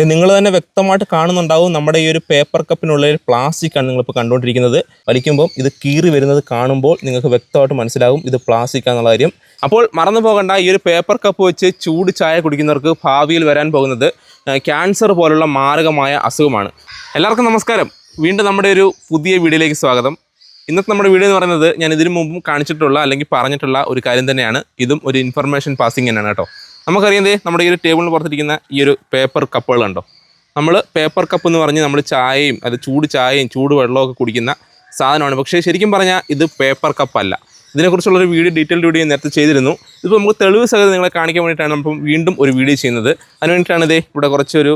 നിങ്ങൾ തന്നെ വ്യക്തമായിട്ട് കാണുന്നുണ്ടാവും നമ്മുടെ ഈ ഒരു പേപ്പർ കപ്പിനുള്ളിൽ പ്ലാസ്റ്റിക് ആണ് നിങ്ങളിപ്പോൾ കണ്ടുകൊണ്ടിരിക്കുന്നത്. വലിക്കുമ്പോൾ ഇത് കീറി വരുന്നത് കാണുമ്പോൾ നിങ്ങൾക്ക് വ്യക്തമായിട്ട് മനസ്സിലാവും ഇത് പ്ലാസ്റ്റിക് ആണെന്നുള്ള കാര്യം. അപ്പോൾ മറന്നു പോകണ്ട ഈ ഒരു പേപ്പർ കപ്പ് വെച്ച് ചൂട് ചായ കുടിക്കുന്നവർക്ക് ഭാവിയിൽ വരാൻ പോകുന്നത് ക്യാൻസർ പോലുള്ള മാരകമായ അസുഖമാണ്. എല്ലാവർക്കും നമസ്കാരം. വീണ്ടും നമ്മുടെ ഒരു പുതിയ വീഡിയോയിലേക്ക് സ്വാഗതം. ഇന്നത്തെ നമ്മുടെ വീഡിയോ എന്ന് പറയുന്നത് ഞാൻ ഇതിനു മുമ്പും കാണിച്ചിട്ടുള്ള അല്ലെങ്കിൽ പറഞ്ഞിട്ടുള്ള ഒരു കാര്യം തന്നെയാണ്. ഇതും ഒരു ഇൻഫർമേഷൻ പാസിംഗ് തന്നെയാണ് കേട്ടോ. നമുക്കറിയാം നമ്മുടെ ഈ ഒരു ടേബിളിന് പുറത്തിരിക്കുന്ന ഈ ഒരു പേപ്പർ കപ്പുകൾ കണ്ടോ? നമ്മൾ പേപ്പർ കപ്പ് എന്ന് പറഞ്ഞ് നമ്മൾ ചായയും അത് ചൂട് ചായയും ചൂട് വെള്ളമൊക്കെ കുടിക്കുന്ന സാധനമാണ്. പക്ഷേ ശരിക്കും പറഞ്ഞാൽ ഇത് പേപ്പർ കപ്പല്ല ഇതിനെക്കുറിച്ചുള്ളൊരു വീഡിയോ ഡീറ്റെയിൽഡ് വീഡിയോ നേരത്തെ ചെയ്തിരുന്നു. ഇതിപ്പോൾ നമുക്ക് തെളിവ് സഹിതം നിങ്ങളെ കാണിക്കാൻ വേണ്ടിയിട്ടാണ് നമ്മൾ വീണ്ടും ഒരു വീഡിയോ ചെയ്യുന്നത്. അതിന് വേണ്ടിയിട്ടാണ് ഇവിടെ കുറച്ചൊരു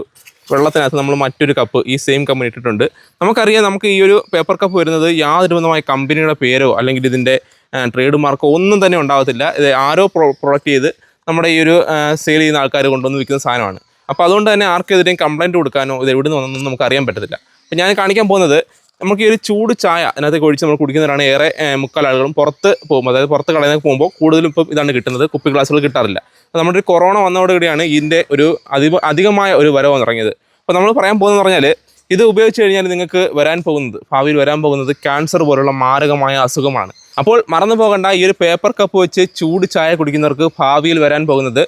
വെള്ളത്തിനകത്ത് നമ്മൾ മറ്റൊരു കപ്പ് ഈ സെയിം കമ്പനി ഇട്ടിട്ടുണ്ട്. നമുക്കറിയാം നമുക്ക് ഈ ഒരു പേപ്പർ കപ്പ് വരുന്നത് യാതൊരു വിധമായ കമ്പനിയുടെ പേരോ അല്ലെങ്കിൽ ഇതിന്റെ ട്രേഡ് മാർക്കോ ഒന്നും തന്നെ ഉണ്ടാകത്തില്ല. ഇത് ആരോ പ്രൊ പ്രൊഡക്റ്റ് ചെയ്ത് നമ്മുടെ ഈ ഒരു സെയിൽ ചെയ്യുന്ന ആൾക്കാർ കൊണ്ടുവന്ന് വിൽക്കുന്ന സാധനമാണ്. അപ്പോൾ അതുകൊണ്ട് തന്നെ ആർക്കെതിരെയും കംപ്ലയിന്റ് കൊടുക്കാനോ ഇത് എവിടെ നിന്ന് നമുക്ക് അറിയാൻ പറ്റത്തില്ല. അപ്പോൾ ഞാൻ കാണിക്കാൻ പോകുന്നത് നമുക്ക് ഈ ഒരു ചൂട് ചായ അതിനകത്ത് ഒഴിച്ച് നമ്മൾ കുടിക്കുന്നവരാണ്. ഏറെ മുക്കാൽ ആളുകളും പുറത്ത് പോകുമ്പോൾ അതായത് പുറത്ത് കളയുന്നതിന് പോകുമ്പോൾ കൂടുതലും ഇപ്പം ഇതാണ് കിട്ടുന്നത്. കുപ്പി ഗ്ലാസ്സുകൾ കിട്ടാറില്ല. അപ്പോൾ നമ്മുടെ ഒരു കൊറോണ വന്നതോടുകൂടിയാണ് ഇതിന്റെ ഒരു അധിക അധികമായ ഒരു വരവ് തുടങ്ങിയത് അപ്പോൾ നമ്മൾ പറയാൻ പോകുന്നത് പറഞ്ഞാൽ ഇത് ഉപയോഗിച്ച് കഴിഞ്ഞാൽ നിങ്ങൾക്ക് വരാൻ പോകുന്നത് ഭാവിയിൽ വരാൻ പോകുന്നത് ക്യാൻസർ പോലുള്ള മാരകമായ അസുഖമാണ്. അപ്പോൾ മറന്നു പോകണ്ട ഈ ഒരു പേപ്പർ കപ്പ് വെച്ച് ചൂട് ചായ കുടിക്കുന്നവർക്ക് ഭാവിയിൽ വരാൻ പോകുന്നത്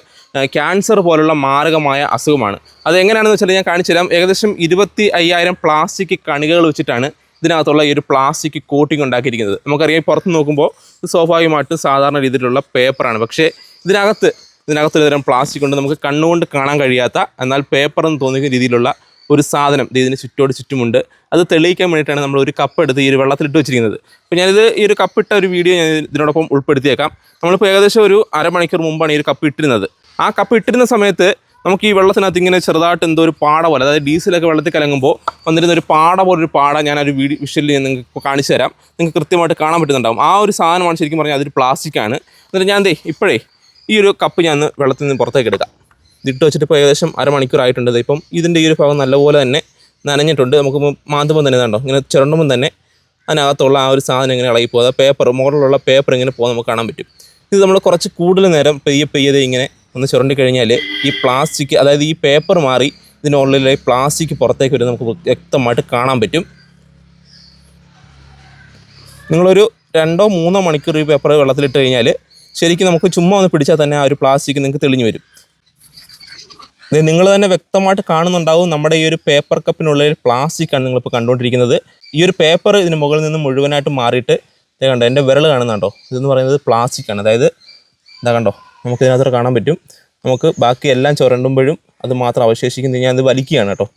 ക്യാൻസർ പോലുള്ള മാരകമായ അസുഖമാണ്. അത് എങ്ങനെയാണെന്ന് വെച്ചാൽ ഞാൻ കാണിച്ചു തരാം. ഏകദേശം ഇരുപത്തി അയ്യായിരം പ്ലാസ്റ്റിക് കണികകൾ വെച്ചിട്ടാണ് ഇതിനകത്തുള്ള ഈ ഒരു പ്ലാസ്റ്റിക് കോട്ടിംഗ് ഉണ്ടാക്കിയിരിക്കുന്നത്. നമുക്കറിയാം പുറത്ത് നോക്കുമ്പോൾ സ്വാഭാവികമായിട്ടും സാധാരണ രീതിയിലുള്ള പേപ്പറാണ് പക്ഷേ ഇതിനകത്ത് ഇതിനകത്ത് ഒരു തരം പ്ലാസ്റ്റിക് ഉണ്ട്. നമുക്ക് കണ്ണുകൊണ്ട് കാണാൻ കഴിയാത്ത എന്നാൽ പേപ്പർ എന്ന് തോന്നിക്കുന്ന രീതിയിലുള്ള ഒരു സാധനം. ഇത് ഇതിന് ചുറ്റോട് ചുറ്റുമുണ്ട്. അത് തെളിയിക്കാൻ വേണ്ടിയിട്ടാണ് നമ്മൾ ഒരു കപ്പ് എടുത്ത് ഈ ഒരു വെള്ളത്തിലിട്ട് വെച്ചിരിക്കുന്നത്. അപ്പോൾ ഞാനിത് ഈ ഒരു കപ്പിട്ട ഒരു വീഡിയോ ഞാൻ ഇതിനോടൊപ്പം ഉൾപ്പെടുത്തിയേക്കാം. നമ്മളിപ്പോൾ ഏകദേശം ഒരു അരമണിക്കൂർ മുമ്പാണ് ഈ ഒരു കപ്പ് ഇട്ടിരുന്നത്. ആ കപ്പ് ഇട്ടിരുന്ന സമയത്ത് നമുക്ക് ഈ വെള്ളത്തിനകത്ത് ഇങ്ങനെ ചെറുതായിട്ട് എന്തോ ഒരു പാട പോലെ അതായത് ഡീസലൊക്കെ വെള്ളത്തിൽ കലങ്ങുമ്പോൾ വന്നിരുന്ന ഒരു പാട പോലെ ഒരു പാട ഞാൻ ഒരു വീഡിയോ വിഷ്വലിൽ ഞാൻ നിങ്ങൾക്ക് കാണിച്ചു തരാം. നിങ്ങൾക്ക് കൃത്യമായിട്ട് കാണാൻ പറ്റുന്നുണ്ടാവും. ആ ഒരു സാധനമാണ് ശരിക്കും പറഞ്ഞാൽ അതൊരു പ്ലാസ്റ്റിക് ആണ്. എന്നിട്ട് ഞാൻ ദേ ഇപ്പോഴേ ഈ ഒരു കപ്പ് ഞാൻ വെള്ളത്തിൽ നിന്ന് പുറത്തേക്ക് എടുക്കാം. ഇതിട്ട് വെച്ചിട്ട് ഇപ്പോൾ ഏകദേശം അരമണിക്കൂർ ആയിട്ടുണ്ട്. ഇപ്പം ഇതിന്റെ ഈ ഒരു ഭാഗം നല്ലപോലെ തന്നെ നനഞ്ഞിട്ടുണ്ട്. നമുക്ക് മാന്തുമ്പം തന്നെ കണ്ടോ ഇങ്ങനെ ചിരണ്ടുമ്പം തന്നെ അതിനകത്തുള്ള ആ ഒരു സാധനം ഇങ്ങനെ ഇളകി പോകുക പേപ്പർ മോഡലുള്ള പേപ്പർ ഇങ്ങനെ പോകാൻ നമുക്ക് കാണാൻ പറ്റും. ഇത് നമ്മൾ കുറച്ച് കൂടുതൽ നേരം പെയ്യ പെയ്യതെ ഇങ്ങനെ ഒന്ന് ചുരണ്ടി കഴിഞ്ഞാൽ ഈ പ്ലാസ്റ്റിക് അതായത് ഈ പേപ്പർ മാറി ഇതിനുള്ളിലെ പ്ലാസ്റ്റിക് പുറത്തേക്ക് വരും നമുക്ക് വ്യക്തമായിട്ട് കാണാൻ പറ്റും. നിങ്ങളൊരു രണ്ടോ മൂന്നോ മണിക്കൂർ ഈ പേപ്പർ വെള്ളത്തിലിട്ട് കഴിഞ്ഞാൽ ശരിക്കും നമുക്ക് ചുമ്മാ ഒന്ന് പിടിച്ചാൽ തന്നെ ആ ഒരു പ്ലാസ്റ്റിക് നിങ്ങൾക്ക് തെളിഞ്ഞു വരും. നിങ്ങൾ തന്നെ വ്യക്തമായിട്ട് കാണുന്നുണ്ടാവും നമ്മുടെ ഈ ഒരു പേപ്പർ കപ്പിനുള്ളിൽ പ്ലാസ്റ്റിക് ആണ് നിങ്ങളിപ്പോൾ കണ്ടുകൊണ്ടിരിക്കുന്നത്. ഈ ഒരു പേപ്പർ ഇതിന് മുകളിൽ നിന്ന് മുഴുവനായിട്ട് മാറിയിട്ട് ഇത് കണ്ടോ എന്റെ വിരൽ കാണുന്നുണ്ടോ ഇതെന്ന് പറയുന്നത് പ്ലാസ്റ്റിക് ആണ്. അതായത് ഇതാ കണ്ടോ നമുക്ക് ഇതിനകത്ത് കാണാൻ പറ്റും. നമുക്ക് ബാക്കി എല്ലാം ചുരണ്ടുമ്പോഴും അത് മാത്രം അവശേഷിക്കുന്നത് ഞാൻ അത് വലിക്കുകയാണ് കേട്ടോ.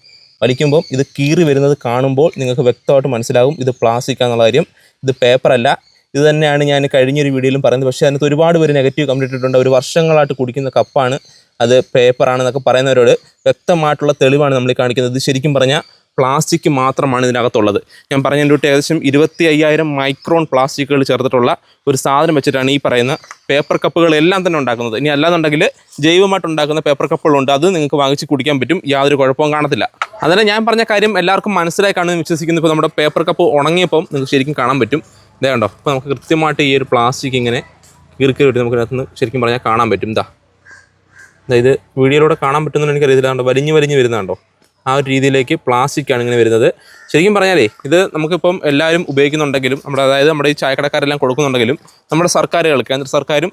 വലിക്കുമ്പോൾ ഇത് കീറി വരുന്നത് കാണുമ്പോൾ നിങ്ങൾക്ക് വ്യക്തമായിട്ട് മനസ്സിലാകും ഇത് പ്ലാസ്റ്റിക് ആണെന്നുള്ള കാര്യം. ഇത് പേപ്പറല്ല ഇത് തന്നെയാണ് ഞാൻ കഴിഞ്ഞൊരു വീഡിയോയിലും പറയുന്നത്. പക്ഷേ അതിനകത്ത് ഒരുപാട് പേര് നെഗറ്റീവ് കമന്റ് ഇട്ടിട്ടുണ്ട്. ഒരു വർഷങ്ങളായിട്ട് കുടിക്കുന്ന കപ്പാണ് അത് പേപ്പറാണെന്നൊക്കെ പറയുന്നവരോട് വ്യക്തമായിട്ടുള്ള തെളിവാണ് നമ്മൾ കാണിക്കുന്നത്. ശരിക്കും പറഞ്ഞാൽ പ്ലാസ്റ്റിക് മാത്രമാണ് ഇതിനകത്തുള്ളത്. ഞാൻ പറഞ്ഞതിന്റെ തൊട്ട് ഏകദേശം ഇരുപത്തി അയ്യായിരം മൈക്രോൺ പ്ലാസ്റ്റിക്കുകൾ ചേർത്തിട്ടുള്ള ഒരു സാധനം വെച്ചിട്ടാണ് ഈ പറയുന്ന പേപ്പർ കപ്പുകളെല്ലാം തന്നെ ഉണ്ടാക്കുന്നത്. ഇനി അല്ലാന്നുണ്ടെങ്കിൽ ജൈവമായിട്ട് ഉണ്ടാക്കുന്ന പേപ്പർ കപ്പുകളുണ്ട്. അത് നിങ്ങൾക്ക് വാങ്ങിച്ച് കുടിക്കാൻ പറ്റും. യാതൊരു കുഴപ്പവും കാണത്തില്ല. അതല്ല ഞാൻ പറഞ്ഞ കാര്യം എല്ലാവർക്കും മനസ്സിലായി കാണുമെന്ന് വിശ്വസിക്കുന്നു. ഇപ്പോൾ നമ്മുടെ പേപ്പർ കപ്പ് ഉണങ്ങിയപ്പം നിങ്ങൾക്ക് ശരിക്കും കാണാൻ പറ്റും. ഇതേ കണ്ടോ? അപ്പോൾ നമുക്ക് കൃത്യമായിട്ട് ഈ ഒരു പ്ലാസ്റ്റിക് ഇങ്ങനെ കീറി കീറി നമുക്ക് ഇതിനകത്ത് ശരിക്കും പറഞ്ഞാൽ കാണാൻ പറ്റും. ഇതാ. അതായത് വീഡിയോയിലൂടെ കാണാൻ പറ്റുമെന്ന് എനിക്കറിയത്തില്ലാണ്ടോ വലിഞ്ഞു വലിഞ്ഞ് വരുന്നുണ്ടോ ആ ഒരു രീതിയിലേക്ക് പ്ലാസ്റ്റിക് ആണ് ഇങ്ങനെ വരുന്നത്. ശരിക്കും പറഞ്ഞാലേ ഇത് നമുക്കിപ്പം എല്ലാവരും ഉപയോഗിക്കുന്നുണ്ടെങ്കിലും നമ്മുടെ അതായത് നമ്മുടെ ഈ ചായക്കടക്കാരെല്ലാം കൊടുക്കുന്നുണ്ടെങ്കിലും നമ്മുടെ സർക്കാരുകൾ കേന്ദ്ര സർക്കാരും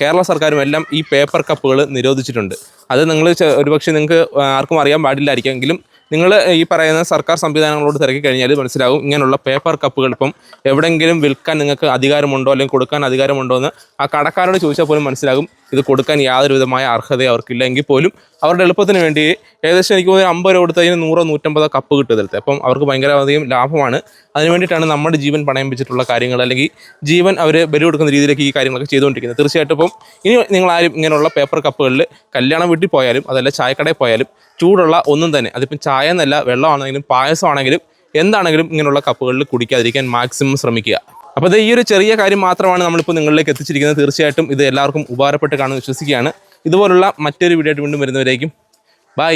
കേരള സർക്കാരും എല്ലാം ഈ പേപ്പർ കപ്പുകൾ നിരോധിച്ചിട്ടുണ്ട്. അത് നിങ്ങൾ ഒരുപക്ഷെ നിങ്ങൾക്ക് ആർക്കും അറിയാൻ പാടില്ലായിരിക്കുമെങ്കിലും നിങ്ങൾ ഈ പറയുന്ന സർക്കാർ സംവിധാനങ്ങളോട് തിരക്കി കഴിഞ്ഞാൽ മനസ്സിലാവും ഇങ്ങനെയുള്ള പേപ്പർ കപ്പുകൾ ഇപ്പം എവിടെയെങ്കിലും വിൽക്കാൻ നിങ്ങൾക്ക് അധികാരമുണ്ടോ അല്ലെങ്കിൽ കൊടുക്കാൻ അധികാരമുണ്ടോ എന്ന് ആ കടക്കാരോട് ചോദിച്ചാൽ പോലും മനസ്സിലാകും. ഇത് കൊടുക്കാൻ യാതൊരു വിധമായ അർഹതയും അവർക്കില്ല എങ്കിൽ പോലും അവരുടെ എളുപ്പത്തിന് വേണ്ടി ഏകദേശം എനിക്ക് തോന്നുന്നു അമ്പത് രൂപ കൊടുത്ത് അതിന് നൂറോ നൂറ്റമ്പതോ കപ്പ് കിട്ടുന്നിടത്ത് അപ്പം അവർക്ക് ഭയങ്കരധികം ലാഭമാണ്. അതിന് വേണ്ടിയിട്ടാണ് നമ്മുടെ ജീവൻ പണയം വെച്ചിട്ടുള്ള കാര്യങ്ങൾ അല്ലെങ്കിൽ ജീവൻ അവർ ബലി കൊടുക്കുന്ന രീതിയിലേക്ക് ഈ കാര്യങ്ങളൊക്കെ ചെയ്തുകൊണ്ടിരിക്കുന്നത്. തീർച്ചയായിട്ടും ഇപ്പം ഇനി നിങ്ങളാരും ഇങ്ങനെയുള്ള പേപ്പർ കപ്പുകളിൽ കല്യാണം വീട്ടിൽ പോയാലും അതല്ല ചായക്കടയിൽ പോയാലും ചൂടുള്ള ഒന്നും തന്നെ അതിപ്പം ചായ എന്നല്ല വെള്ളമാണെങ്കിലും പായസമാണെങ്കിലും എന്താണെങ്കിലും ഇങ്ങനെയുള്ള കപ്പുകളിൽ കുടിക്കാതിരിക്കാൻ മാക്സിമം ശ്രമിക്കുക. അപ്പോൾ ഈ ഒരു ചെറിയ കാര്യം മാത്രമാണ് നമ്മളിപ്പോൾ നിങ്ങളിലേക്ക് എത്തിച്ചിരിക്കുന്നത്. തീർച്ചയായിട്ടും ഇത് എല്ലാവർക്കും ഉപകാരപ്പെട്ട് കാണുമെന്ന് വിശ്വസിക്കുകയാണ്. ഇതുപോലുള്ള മറ്റൊരു വീഡിയോ ആയിട്ട് വീണ്ടും വരുന്നവരേക്കും. ബൈ